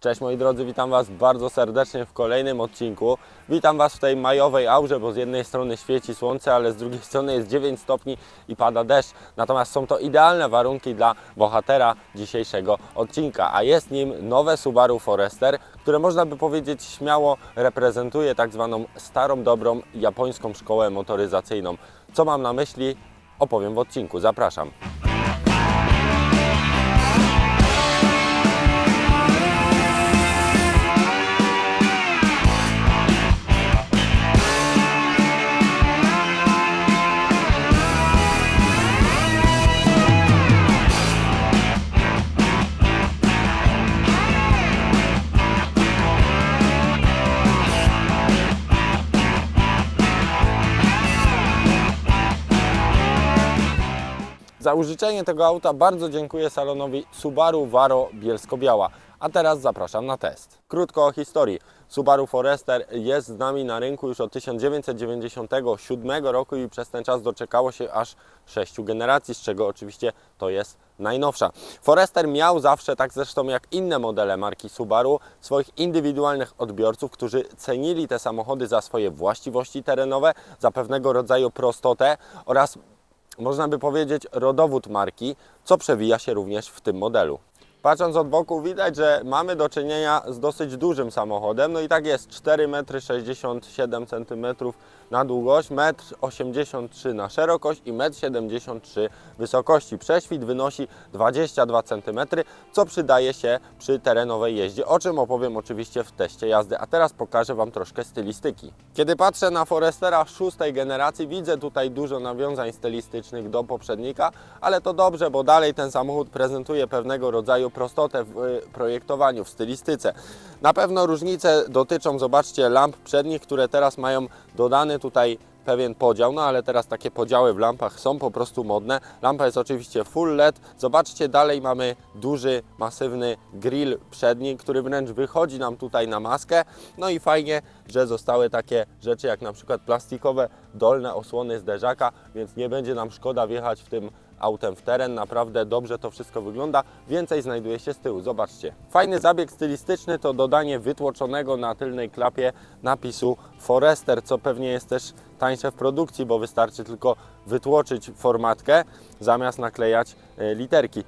Cześć moi drodzy, witam Was bardzo serdecznie w kolejnym odcinku. Witam Was w tej majowej aurze, bo z jednej strony świeci słońce, ale z drugiej strony jest 9 stopni i pada deszcz. Natomiast są to idealne warunki dla bohatera dzisiejszego odcinka, a jest nim nowe Subaru Forester, które można by powiedzieć śmiało reprezentuje tak zwaną starą, dobrą japońską szkołę motoryzacyjną. Co mam na myśli? Opowiem w odcinku. Zapraszam. Za użyczenie tego auta bardzo dziękuję salonowi Subaru Varo Bielsko-Biała. A teraz zapraszam na test. Krótko o historii. Subaru Forester jest z nami na rynku już od 1997 roku i przez ten czas doczekało się aż sześciu generacji, z czego oczywiście to jest najnowsza. Forester miał zawsze, tak zresztą jak inne modele marki Subaru, swoich indywidualnych odbiorców, którzy cenili te samochody za swoje właściwości terenowe, za pewnego rodzaju prostotę oraz można by powiedzieć, rodowód marki, co przewija się również w tym modelu. Patrząc od boku widać, że mamy do czynienia z dosyć dużym samochodem, no i tak jest 4,67 cm na długość, 1,83 m na szerokość i 1,73 m wysokości. Prześwit wynosi 22 cm, co przydaje się przy terenowej jeździe, o czym opowiem oczywiście w teście jazdy. A teraz pokażę Wam troszkę stylistyki. Kiedy patrzę na Forestera szóstej generacji, widzę tutaj dużo nawiązań stylistycznych do poprzednika, ale to dobrze, bo dalej ten samochód prezentuje pewnego rodzaju prostotę w y, projektowaniu, w stylistyce. Na pewno różnice dotyczą, zobaczcie, lamp przednich, które teraz mają dodany tutaj pewien podział, no ale teraz takie podziały w lampach są po prostu modne. Lampa jest oczywiście full LED. Zobaczcie, dalej mamy duży, masywny grill przedni, który wręcz wychodzi nam tutaj na maskę. No i fajnie, że zostały takie rzeczy jak na przykład plastikowe dolne osłony zderzaka, więc nie będzie nam szkoda wjechać w tym autem w teren. Naprawdę dobrze to wszystko wygląda. Więcej znajduje się z tyłu. Zobaczcie. Fajny zabieg stylistyczny to dodanie wytłoczonego na tylnej klapie napisu Forester, co pewnie jest też tańsze w produkcji, bo wystarczy tylko wytłoczyć formatkę zamiast naklejać e, literki.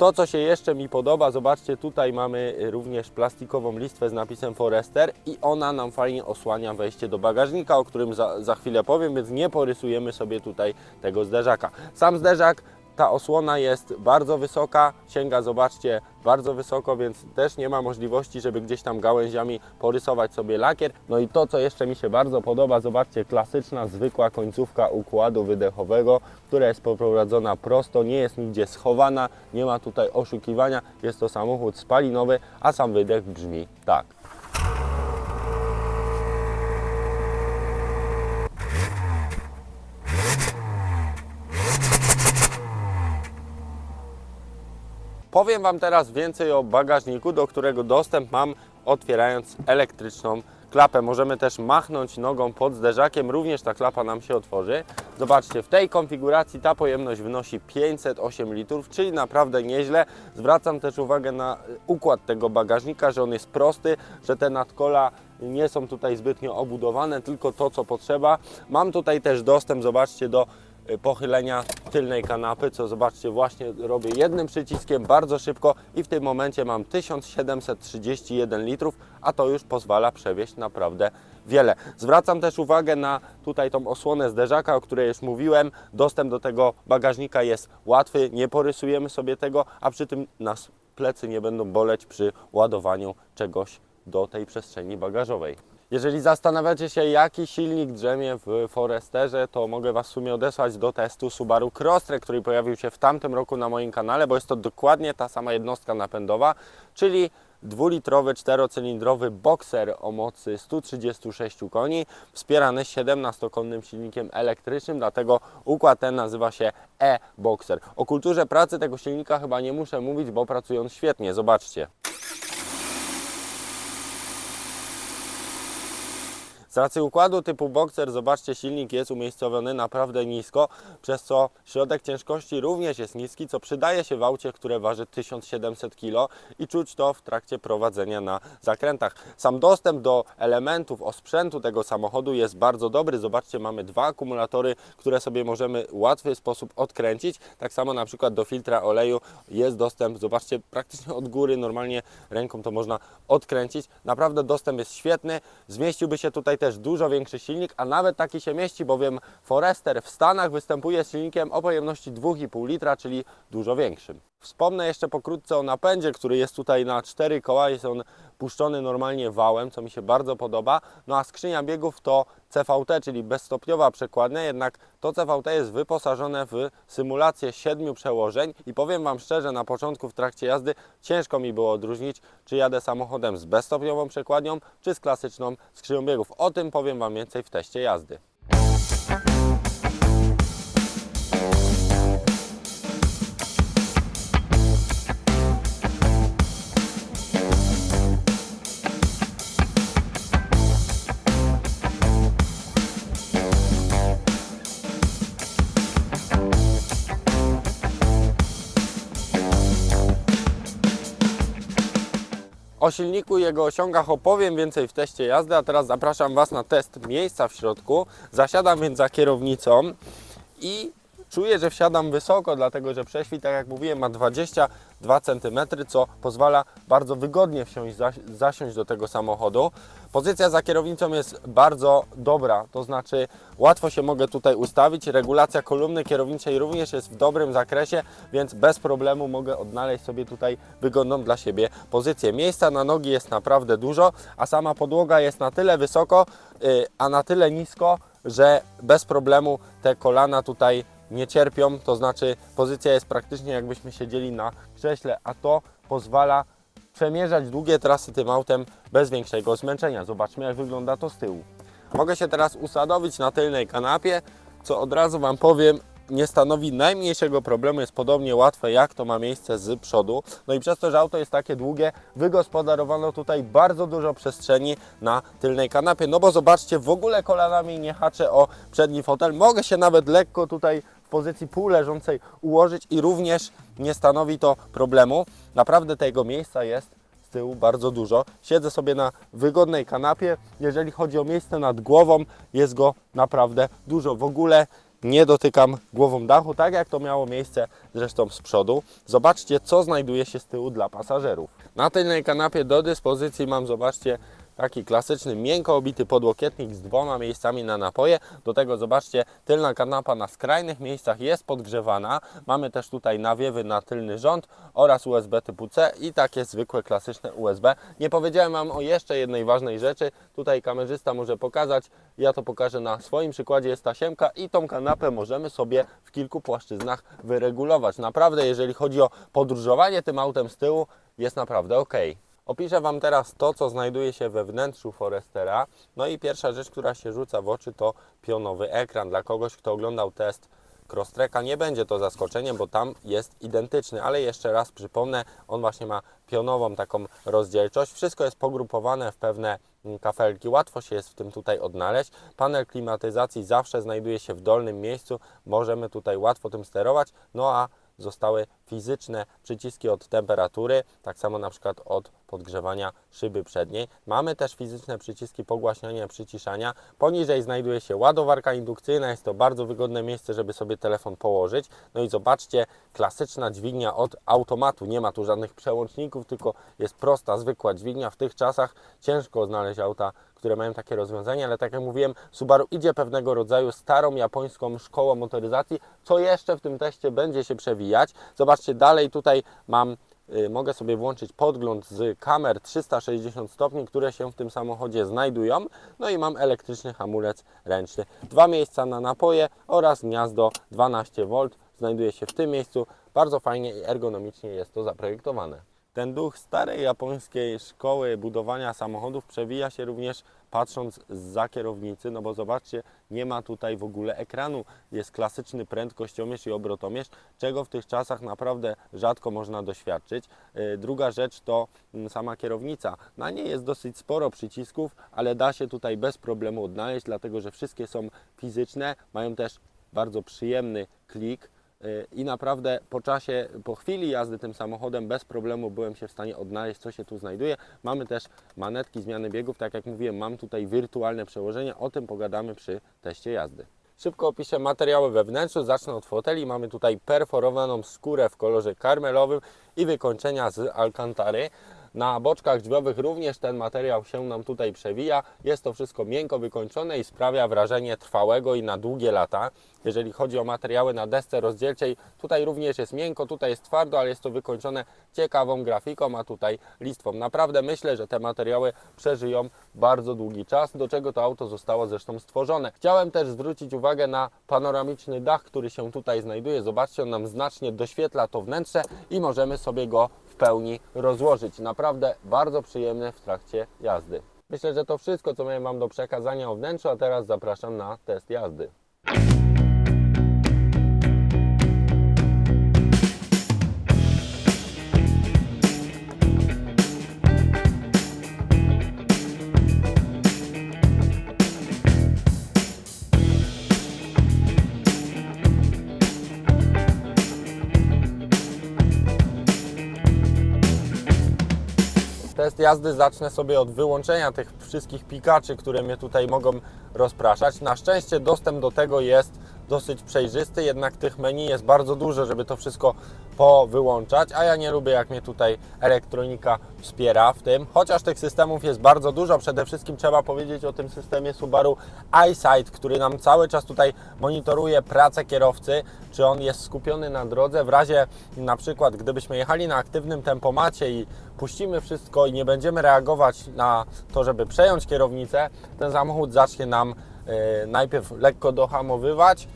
To, co się jeszcze mi podoba, zobaczcie, tutaj mamy również plastikową listwę z napisem Forester i ona nam fajnie osłania wejście do bagażnika, o którym za, za chwilę powiem, więc nie porysujemy sobie tutaj tego zderzaka. Sam zderzak, ta osłona jest bardzo wysoka, sięga, zobaczcie, bardzo wysoko, więc też nie ma możliwości, żeby gdzieś tam gałęziami porysować sobie lakier. No i to, co jeszcze mi się bardzo podoba, zobaczcie, klasyczna, zwykła końcówka układu wydechowego, która jest poprowadzona prosto, nie jest nigdzie schowana, nie ma tutaj oszukiwania. Jest to samochód spalinowy, a sam wydech brzmi tak. Powiem Wam teraz więcej o bagażniku, do którego dostęp mam otwierając elektryczną klapę. Możemy też machnąć nogą pod zderzakiem, również ta klapa nam się otworzy. Zobaczcie, w tej konfiguracji ta pojemność wynosi 508 litrów, czyli naprawdę nieźle. Zwracam też uwagę na układ tego bagażnika, że on jest prosty, że te nadkola nie są tutaj zbytnio obudowane, tylko to co potrzeba. Mam tutaj też dostęp, zobaczcie, do pochylenia tylnej kanapy, co zobaczcie właśnie robię jednym przyciskiem bardzo szybko i w tym momencie mam 1731 litrów, a to już pozwala przewieźć naprawdę wiele. Zwracam też uwagę na tutaj tą osłonę zderzaka, o której już mówiłem. Dostęp do tego bagażnika jest łatwy, nie porysujemy sobie tego, a przy tym nas plecy nie będą boleć przy ładowaniu czegoś do tej przestrzeni bagażowej. Jeżeli zastanawiacie się, jaki silnik drzemie w Foresterze, to mogę Was w sumie odesłać do testu Subaru Crosstrek, który pojawił się w tamtym roku na moim kanale, bo jest to dokładnie ta sama jednostka napędowa, czyli dwulitrowy, czterocylindrowy Boxer o mocy 136 koni, wspierany 17-konnym silnikiem elektrycznym, dlatego układ ten nazywa się e-Boxer. O kulturze pracy tego silnika chyba nie muszę mówić, bo pracuje on świetnie, zobaczcie. Z racji układu typu Boxer, zobaczcie, silnik jest umiejscowiony naprawdę nisko, przez co środek ciężkości również jest niski, co przydaje się w aucie, które waży 1700 kg i czuć to w trakcie prowadzenia na zakrętach. Sam dostęp do elementów, osprzętu tego samochodu jest bardzo dobry. Zobaczcie, mamy dwa akumulatory, które sobie możemy w łatwy sposób odkręcić. Tak samo na przykład do filtra oleju jest dostęp, zobaczcie, praktycznie od góry, normalnie ręką to można odkręcić. Naprawdę dostęp jest świetny. Zmieściłby się tutaj też dużo większy silnik, a nawet taki się mieści, bowiem Forester w Stanach występuje z silnikiem o pojemności 2,5 litra, czyli dużo większym. Wspomnę jeszcze pokrótce o napędzie, który jest tutaj na cztery koła. Jest on puszczony normalnie wałem, co mi się bardzo podoba. No a skrzynia biegów to CVT, czyli bezstopniowa przekładnia, jednak to CVT jest wyposażone w symulację siedmiu przełożeń i powiem Wam szczerze, na początku w trakcie jazdy ciężko mi było odróżnić, czy jadę samochodem z bezstopniową przekładnią, czy z klasyczną skrzynią biegów. O tym powiem Wam więcej w teście jazdy. Silniku i jego osiągach opowiem więcej w teście jazdy, a teraz zapraszam Was na test miejsca w środku. Zasiadam więc za kierownicą i czuję, że wsiadam wysoko, dlatego że prześwit, tak jak mówiłem, ma 22 cm, co pozwala bardzo wygodnie wsiąść, zasiąść do tego samochodu. Pozycja za kierownicą jest bardzo dobra, to znaczy łatwo się mogę tutaj ustawić. Regulacja kolumny kierowniczej również jest w dobrym zakresie, więc bez problemu mogę odnaleźć sobie tutaj wygodną dla siebie pozycję. Miejsca na nogi jest naprawdę dużo, a sama podłoga jest na tyle wysoko, y, a na tyle nisko, że bez problemu te kolana tutaj nie cierpią, to znaczy pozycja jest praktycznie jakbyśmy siedzieli na krześle, a to pozwala przemierzać długie trasy tym autem bez większego zmęczenia. Zobaczmy jak wygląda to z tyłu. Mogę się teraz usadowić na tylnej kanapie, co od razu Wam powiem, nie stanowi najmniejszego problemu, jest podobnie łatwe jak to ma miejsce z przodu. No i przez to, że auto jest takie długie, wygospodarowano tutaj bardzo dużo przestrzeni na tylnej kanapie. No bo zobaczcie, w ogóle kolanami nie haczę o przedni fotel. Mogę się nawet lekko tutaj pozycji półleżącej ułożyć i również nie stanowi to problemu. Naprawdę tego miejsca jest z tyłu bardzo dużo. Siedzę sobie na wygodnej kanapie. Jeżeli chodzi o miejsce nad głową, jest go naprawdę dużo. W ogóle nie dotykam głową dachu, tak jak to miało miejsce zresztą z przodu. Zobaczcie, co znajduje się z tyłu dla pasażerów. Na tylnej kanapie do dyspozycji mam, zobaczcie, taki klasyczny, miękko obity podłokietnik z dwoma miejscami na napoje. Do tego zobaczcie, tylna kanapa na skrajnych miejscach jest podgrzewana. Mamy też tutaj nawiewy na tylny rząd oraz USB typu C i takie zwykłe, klasyczne USB. Nie powiedziałem Wam o jeszcze jednej ważnej rzeczy. Tutaj kamerzysta może pokazać. Ja to pokażę na swoim przykładzie. Jest tasiemka i tą kanapę możemy sobie w kilku płaszczyznach wyregulować. Naprawdę, jeżeli chodzi o podróżowanie tym autem z tyłu, jest naprawdę ok. Opiszę Wam teraz to, co znajduje się we wnętrzu Forestera. No i pierwsza rzecz, która się rzuca w oczy, to pionowy ekran. Dla kogoś, kto oglądał test Crosstreka, nie będzie to zaskoczeniem, bo tam jest identyczny, ale jeszcze raz przypomnę, on właśnie ma pionową taką rozdzielczość. Wszystko jest pogrupowane w pewne mm, kafelki, łatwo się jest w tym tutaj odnaleźć. Panel klimatyzacji zawsze znajduje się w dolnym miejscu, możemy tutaj łatwo tym sterować, no a zostały fizyczne przyciski od temperatury, tak samo na przykład od podgrzewania szyby przedniej. Mamy też fizyczne przyciski pogłaśniania, przyciszania. Poniżej znajduje się ładowarka indukcyjna, jest to bardzo wygodne miejsce, żeby sobie telefon położyć. No i zobaczcie, klasyczna dźwignia od automatu, nie ma tu żadnych przełączników, tylko jest prosta, zwykła dźwignia. W tych czasach ciężko znaleźć auta, które mają takie rozwiązania, ale tak jak mówiłem, Subaru idzie pewnego rodzaju starą japońską szkołą motoryzacji, co jeszcze w tym teście będzie się przewijać. Zobaczcie, dalej tutaj mam y, mogę sobie włączyć podgląd z kamer 360 stopni, które się w tym samochodzie znajdują. No i mam elektryczny hamulec ręczny. Dwa miejsca na napoje oraz gniazdo 12V znajduje się w tym miejscu. Bardzo fajnie i ergonomicznie jest to zaprojektowane. Ten duch starej japońskiej szkoły budowania samochodów przewija się również patrząc za kierownicy, no bo zobaczcie, nie ma tutaj w ogóle ekranu. Jest klasyczny prędkościomierz i obrotomierz, czego w tych czasach naprawdę rzadko można doświadczyć. Yy, Druga rzecz to mm, sama kierownica. Na niej jest dosyć sporo przycisków, ale da się tutaj bez problemu odnaleźć, dlatego że wszystkie są fizyczne, mają też bardzo przyjemny klik. Yy, I naprawdę po czasie, po chwili jazdy tym samochodem bez problemu byłem się w stanie odnaleźć, co się tu znajduje. Mamy też manetki zmiany biegów, tak jak mówiłem, mam tutaj wirtualne przełożenie, o tym pogadamy przy teście jazdy. Szybko opiszę materiały we wnętrzu, zacznę od foteli. Mamy tutaj perforowaną skórę w kolorze karmelowym i wykończenia z alcantary. Na boczkach drzwiowych również ten materiał się nam tutaj przewija. Jest to wszystko miękko wykończone i sprawia wrażenie trwałego i na długie lata. Jeżeli chodzi o materiały na desce rozdzielczej, tutaj również jest miękko, tutaj jest twardo, ale jest to wykończone ciekawą grafiką, a tutaj listwą. Naprawdę myślę, że te materiały przeżyją bardzo długi czas, do czego to auto zostało zresztą stworzone. Chciałem też zwrócić uwagę na panoramiczny dach, który się tutaj znajduje. Zobaczcie, on nam znacznie doświetla to wnętrze i możemy sobie go pełni rozłożyć. Naprawdę bardzo przyjemny w trakcie jazdy. Myślę, że to wszystko, co miałem Wam do przekazania o wnętrzu, a teraz zapraszam na test jazdy. Test jazdy zacznę sobie od wyłączenia tych wszystkich pikaczy, które mnie tutaj mogą rozpraszać. Na szczęście dostęp do tego jest dosyć przejrzysty, jednak tych menu jest bardzo dużo, żeby to wszystko powyłączać, a ja nie lubię jak mnie tutaj elektronika wspiera w tym. Chociaż tych systemów jest bardzo dużo, przede wszystkim trzeba powiedzieć o tym systemie Subaru EyeSight, który nam cały czas tutaj monitoruje pracę kierowcy, czy on jest skupiony na drodze. W razie na przykład, gdybyśmy jechali na aktywnym tempomacie i puścimy wszystko i nie będziemy reagować na to, żeby przejąć kierownicę, ten samochód zacznie nam e, najpierw lekko dohamowywać,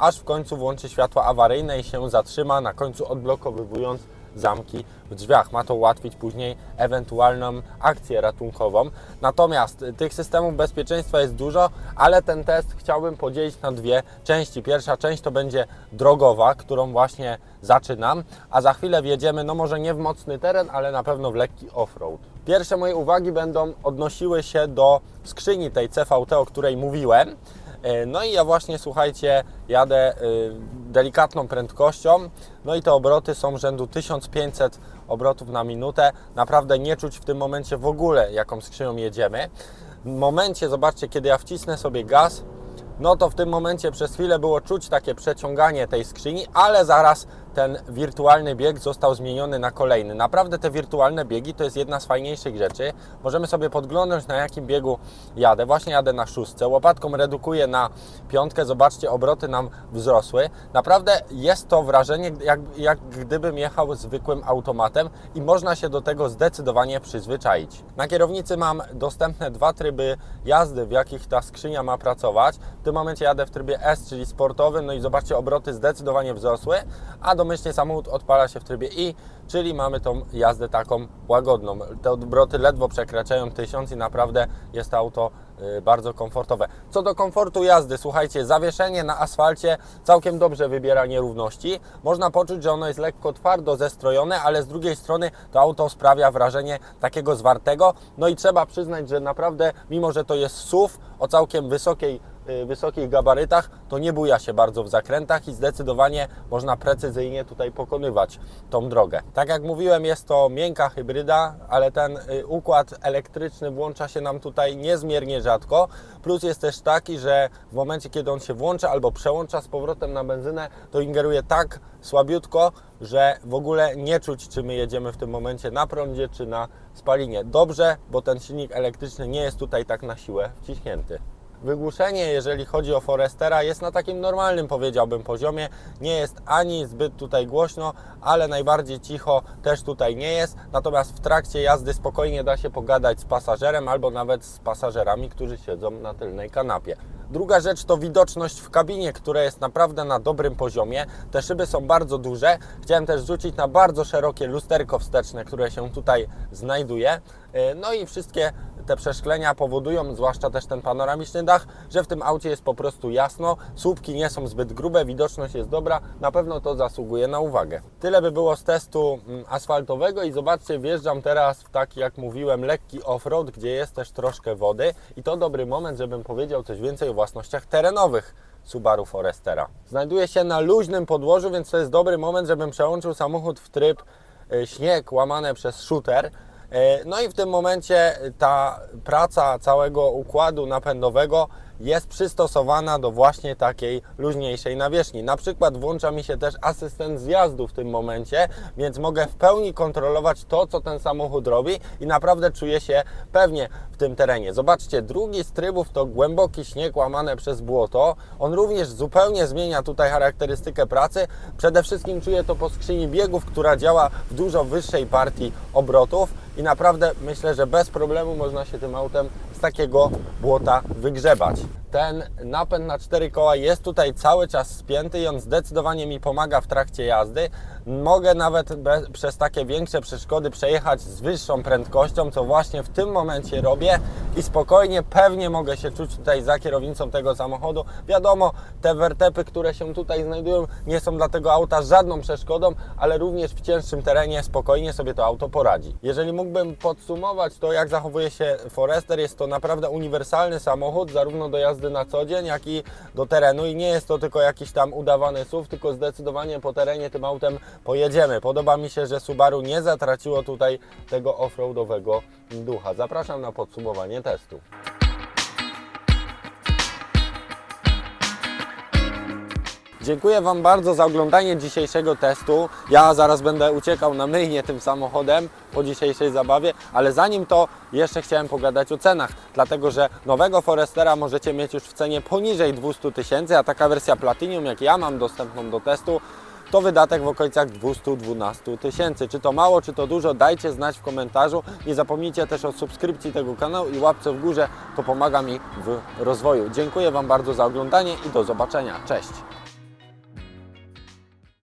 aż w końcu włączy światła awaryjne i się zatrzyma, na końcu odblokowywując zamki w drzwiach. Ma to ułatwić później ewentualną akcję ratunkową. Natomiast y, tych systemów bezpieczeństwa jest dużo, ale ten test chciałbym podzielić na dwie części. Pierwsza część to będzie drogowa, którą właśnie zaczynam, a za chwilę wjedziemy, no może nie w mocny teren, ale na pewno w lekki off-road. Pierwsze moje uwagi będą odnosiły się do skrzyni tej CVT, o której mówiłem. E, No i ja właśnie, słuchajcie, jadę y, delikatną prędkością, no i te obroty są rzędu 1500 obrotów na minutę. Naprawdę nie czuć w tym momencie w ogóle, jaką skrzynią jedziemy. W momencie, zobaczcie, kiedy ja wcisnę sobie gaz, no to w tym momencie przez chwilę było czuć takie przeciąganie tej skrzyni, ale zaraz ten wirtualny bieg został zmieniony na kolejny. Naprawdę te wirtualne biegi to jest jedna z fajniejszych rzeczy. Możemy sobie podglądnąć na jakim biegu jadę. Właśnie jadę na szóstce. Łopatką redukuję na piątkę. Zobaczcie, obroty nam wzrosły. Naprawdę jest to wrażenie, jak, jak gdybym jechał zwykłym automatem i można się do tego zdecydowanie przyzwyczaić. Na kierownicy mam dostępne dwa tryby jazdy, w jakich ta skrzynia ma pracować. W tym momencie jadę w trybie S, czyli sportowym, no i zobaczcie, obroty zdecydowanie wzrosły, a domyślnie samochód odpala się w trybie I, czyli mamy tą jazdę taką łagodną. Te obroty ledwo przekraczają 1000 i naprawdę jest to auto y, bardzo komfortowe. Co do komfortu jazdy, słuchajcie, zawieszenie na asfalcie całkiem dobrze wybiera nierówności. Można poczuć, że ono jest lekko twardo zestrojone, ale z drugiej strony to auto sprawia wrażenie takiego zwartego. No i trzeba przyznać, że naprawdę, mimo że to jest SUV o całkiem wysokiej wysokich gabarytach, to nie buja się bardzo w zakrętach i zdecydowanie można precyzyjnie tutaj pokonywać tą drogę. Tak jak mówiłem, jest to miękka hybryda, ale ten y, układ elektryczny włącza się nam tutaj niezmiernie rzadko. Plus jest też taki, że w momencie, kiedy on się włącza albo przełącza z powrotem na benzynę, to ingeruje tak słabiutko, że w ogóle nie czuć, czy my jedziemy w tym momencie na prądzie, czy na spalinie. Dobrze, bo ten silnik elektryczny nie jest tutaj tak na siłę wciśnięty. Wygłuszenie, jeżeli chodzi o Forestera, jest na takim normalnym, powiedziałbym, poziomie. Nie jest ani zbyt tutaj głośno, ale najbardziej cicho też tutaj nie jest. Natomiast w trakcie jazdy spokojnie da się pogadać z pasażerem albo nawet z pasażerami, którzy siedzą na tylnej kanapie. Druga rzecz to widoczność w kabinie, która jest naprawdę na dobrym poziomie. Te szyby są bardzo duże. Chciałem też rzucić na bardzo szerokie lusterko wsteczne, które się tutaj znajduje. Yy, No i wszystkie te przeszklenia powodują, zwłaszcza też ten panoramiczny dach, że w tym aucie jest po prostu jasno, słupki nie są zbyt grube, widoczność jest dobra, na pewno to zasługuje na uwagę. Tyle by było z testu mm, asfaltowego i zobaczcie, wjeżdżam teraz w taki, jak mówiłem, lekki off-road, gdzie jest też troszkę wody i to dobry moment, żebym powiedział coś więcej o własnościach terenowych. Subaru Forestera. Znajduje się na luźnym podłożu, więc to jest dobry moment, żebym przełączył samochód w tryb e, śnieg łamane przez shooter. E, No i w tym momencie ta praca całego układu napędowego jest przystosowana do właśnie takiej luźniejszej nawierzchni. Na przykład włącza mi się też asystent zjazdu w tym momencie, więc mogę w pełni kontrolować to, co ten samochód robi i naprawdę czuję się pewnie w tym terenie. Zobaczcie, drugi z trybów to głęboki śnieg łamane przez błoto. On również zupełnie zmienia tutaj charakterystykę pracy. Przede wszystkim czuję to po skrzyni biegów, która działa w dużo wyższej partii obrotów i naprawdę myślę, że bez problemu można się tym autem z takiego błota wygrzebać. Ten napęd na cztery koła jest tutaj cały czas spięty i on zdecydowanie mi pomaga w trakcie jazdy. Mogę nawet be, przez takie większe przeszkody przejechać z wyższą prędkością, co właśnie w tym momencie robię i spokojnie, pewnie mogę się czuć tutaj za kierownicą tego samochodu. Wiadomo, te wertepy, które się tutaj znajdują, nie są dla tego auta żadną przeszkodą, ale również w cięższym terenie spokojnie sobie to auto poradzi. Jeżeli mógłbym podsumować to, jak zachowuje się Forester, jest to naprawdę uniwersalny samochód, zarówno do jazdy na co dzień, jak i do terenu i nie jest to tylko jakiś tam udawany SUV, tylko zdecydowanie po terenie tym autem pojedziemy. Podoba mi się, że Subaru nie zatraciło tutaj tego offroadowego ducha. Zapraszam na podsumowanie testu. Dziękuję Wam bardzo za oglądanie dzisiejszego testu. Ja zaraz będę uciekał na myjnie tym samochodem po dzisiejszej zabawie, ale zanim to jeszcze chciałem pogadać o cenach, dlatego że nowego Forestera możecie mieć już w cenie poniżej 200 tysięcy, a taka wersja Platinum, jak ja mam dostępną do testu, to wydatek w okolicach 212 tysięcy. Czy to mało, czy to dużo, dajcie znać w komentarzu. Nie zapomnijcie też o subskrypcji tego kanału i łapce w górze, to pomaga mi w rozwoju. Dziękuję Wam bardzo za oglądanie i do zobaczenia. Cześć!